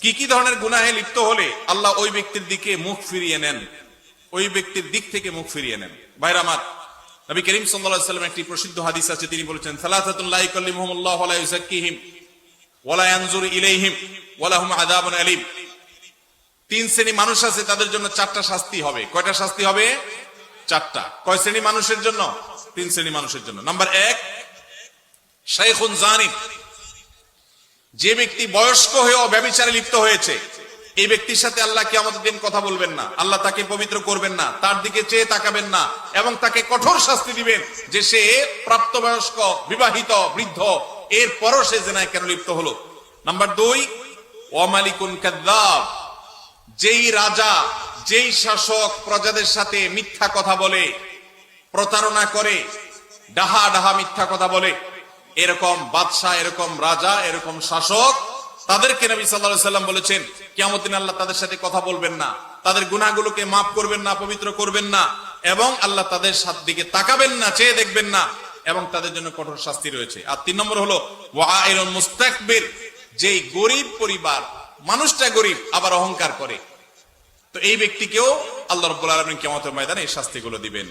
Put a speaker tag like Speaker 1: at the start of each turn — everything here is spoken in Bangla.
Speaker 1: কি কি ধরনের গুনাহে লিপ্ত হলে আল্লাহ ওই ব্যক্তির দিকে মুখ ফিরিয়ে নেন? ওই ব্যক্তির দিক থেকে মুখ ফিরিয়ে নেন। বাইরে আমার, নবী করিম সাল্লাল্লাহু সাল্লাম একটি প্রসিদ্ধ হাদিস আছে, তিনি বলেছেন সালাসাতুল লা ইকাল্লিমুহুমুল্লাহু ওয়া লা ইউযাক্কিহিম ওয়া লা ইয়ানজুরু ইলাইহিম ওয়া লাহুম আযাবুন আলীম। তিন শ্রেণি মানুষ আছে, তাদের জন্য চারটা শাস্তি হবে। কয়টা শাস্তি হবে? চারটা। কয় শ্রেণি মানুষের জন্য? তিন শ্রেণি মানুষের জন্য। নাম্বার এক, শাইখুন জানিম। যে ব্যক্তি বয়স্ক হয়েও ব্যবিচারে লিপ্ত হয়েছে, এই ব্যক্তির সাথে আল্লাহ কি আমাদের দিন কথা বলবেন না। আল্লাহ তাকে পবিত্র করবেন না, তার দিকে চেয়ে তাকাবেন না এবং তাকে কঠোর শাস্তি দিবেন যে সে প্রাপ্তবয়স্ক, বিবাহিত, বৃদ্ধ এর পরও সে জেনায় কেন লিপ্ত হলো? নাম্বার দুই ওয়ামালিকুন কাদ্দাব, যেই রাজা, যেই শাসক প্রজাদের সাথে মিথ্যা কথা বলে, প্রতারণা করে ডাহা ডাহা মিথ্যা কথা বলে এরকম বাদশাহ, এরকম রাজা, এরকম শাসক, তাদেরকে নবী সাল্লাল্লাহু সাল্লাম বলেছেন কিয়ামত দিন আল্লাহ তাদের সাথে কথা বলবেন না। তাদের গুনাহগুলোকে মাফ করবেন না, পবিত্র করবেন না এবং আল্লাহ তাদের সাথ দিকে তাকাবেন না, চেয়ে দেখবেন না এবং তাদের জন্য কঠোর শাস্তি রয়েছে। আর তিন নম্বর হলো মুস্তাকবির যেই গরিব পরিবার, মানুষটা গরিব, আবার অহংকার করে। তো এই ব্যক্তিকেও আল্লাহ রব্বুল আলমিন কেমতের ময়দানে এই শাস্তিগুলো দিবেন।